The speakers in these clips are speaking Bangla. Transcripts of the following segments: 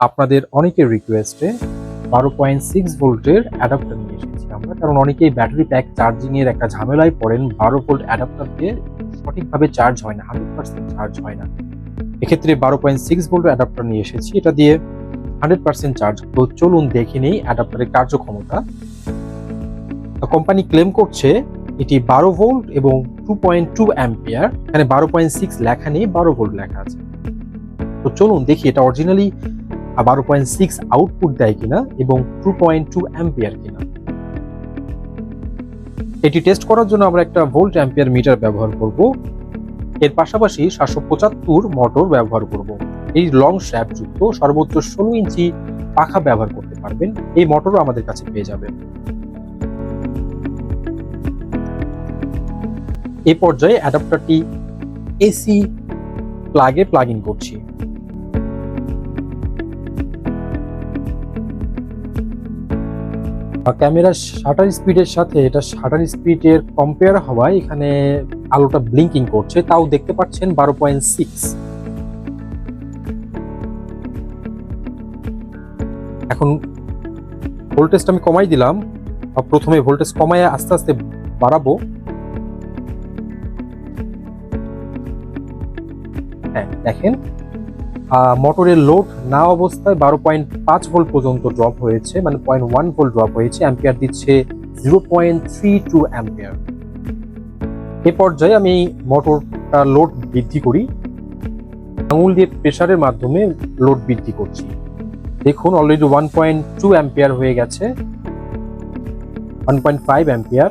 আপনাদের অনেকের রিকোয়েস্টে বারো পয়েন্ট সিক্স ভোল্টের অ্যাডাপ্টার নিয়ে এসেছি আমরা। কারণ অনেকেই ব্যাটারি প্যাক চার্জিংয়ের একটা ঝামেলায় পড়েন, বারো ভোল্ট অ্যাডাপ্টার দিয়ে সঠিকভাবে চার্জ হয় না হান্ড্রেড পার্সেন্ট চার্জ হয় না। এক্ষেত্রে বারো পয়েন্ট সিক্স ভোল্ট অ্যাডাপ্টার নিয়ে এসেছি। এটা দিয়ে হান্ড্রেড পার্সেন্ট চার্জ তো চলুন দেখে নেই অ্যাডাপ্টারের কার্যক্ষমতা। কোম্পানি ক্লেম করছে এটি বারো ভোল্ট এবং টু পয়েন্ট টু অ্যাম্পিয়ার এখানে বারো পয়েন্ট সিক্স লেখা নেই, বারো ভোল্ট লেখা আছে। তো চলুন দেখি এটা অরিজিনালি বারো পয়েন্ট সিক্স আউটপুট দেয় কিনা এবং টু পয়েন্ট টু অ্যাম্পিয়ার কিনা। এটি টেস্ট করার জন্য আমরা একটা ভোল্ট অ্যাম্পিয়ার মিটার ব্যবহার করব। এর পাশাপাশি সাতশো পঁচাত্তর মোটর ব্যবহার করব। এই লং শ্যাপ যুক্ত সর্বোচ্চ ষোলো ইঞ্চি পাখা ব্যবহার করতে পারবেন। এই মোটরও আমাদের কাছে পেয়ে যাবেন এ পর্যায়ে অ্যাডাপ্টারটি এসি প্লাগে প্লাগ ইন করছি। ক্যামেরার শাটার স্পিডের সাথে এটা শাটার স্পিডের কম্পেয়ার হওয়ায় এখানে আলোটা ব্লিঙ্কিং করছে, তাও দেখতে পাচ্ছেন বারো পয়েন্ট সিক্স এখন ভোল্টেজটা আমি কমাই দিলাম প্রথমে ভোল্টেজ কমায় আস্তে আস্তে বাড়াবো। হ্যাঁ দেখেন মোটরের লোড না অবস্থায় বারো পয়েন্ট পাঁচ ভোল্ট পর্যন্ত ড্রপ হয়েছে মানে পয়েন্ট ওয়ান ভোল্ট ড্রপ হয়েছে অ্যাম্পিয়ার দিচ্ছে zero point three two ampere এ পর্যায়ে আমি মোটরটা লোড বৃদ্ধি করি। আঙুল দিয়ে প্রেসারের মাধ্যমে লোড বৃদ্ধি করছি। দেখুন already one point two ampere হয়ে গেছে। ওয়ান পয়েন্ট ফাইভ অ্যাম্পিয়ার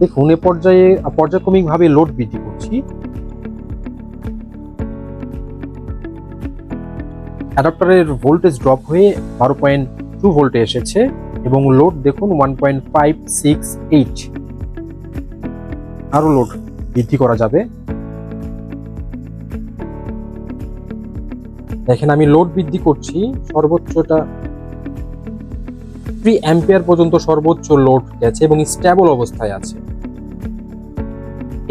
দেখুন, এ পর্যায়ে, পর্যায়ক্রমিকভাবে লোড বৃদ্ধি করছি। অ্যাডাপ্টারের ভোল্টেজ ড্রপ হয়ে বারো পয়েন্ট টু ভোল্টে এসেছে এবং লোড দেখুন one point five six eight আরও লোড বৃদ্ধি করা যাবে। দেখেন আমি লোড বৃদ্ধি করছি, সর্বোচ্চটা থ্রি অ্যাম্পিয়ার পর্যন্ত সর্বোচ্চ লোড গেছে এবং স্ট্যাবল অবস্থায় আছে।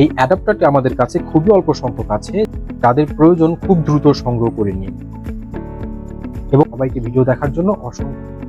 এই অ্যাডাপ্টারটি আমাদের কাছে খুবই অল্প সংখ্যক আছে, যাদের প্রয়োজন খুব দ্রুত সংগ্রহ করে নিন। এবং সবাইকে ভিডিও দেখার জন্য অসংখ্য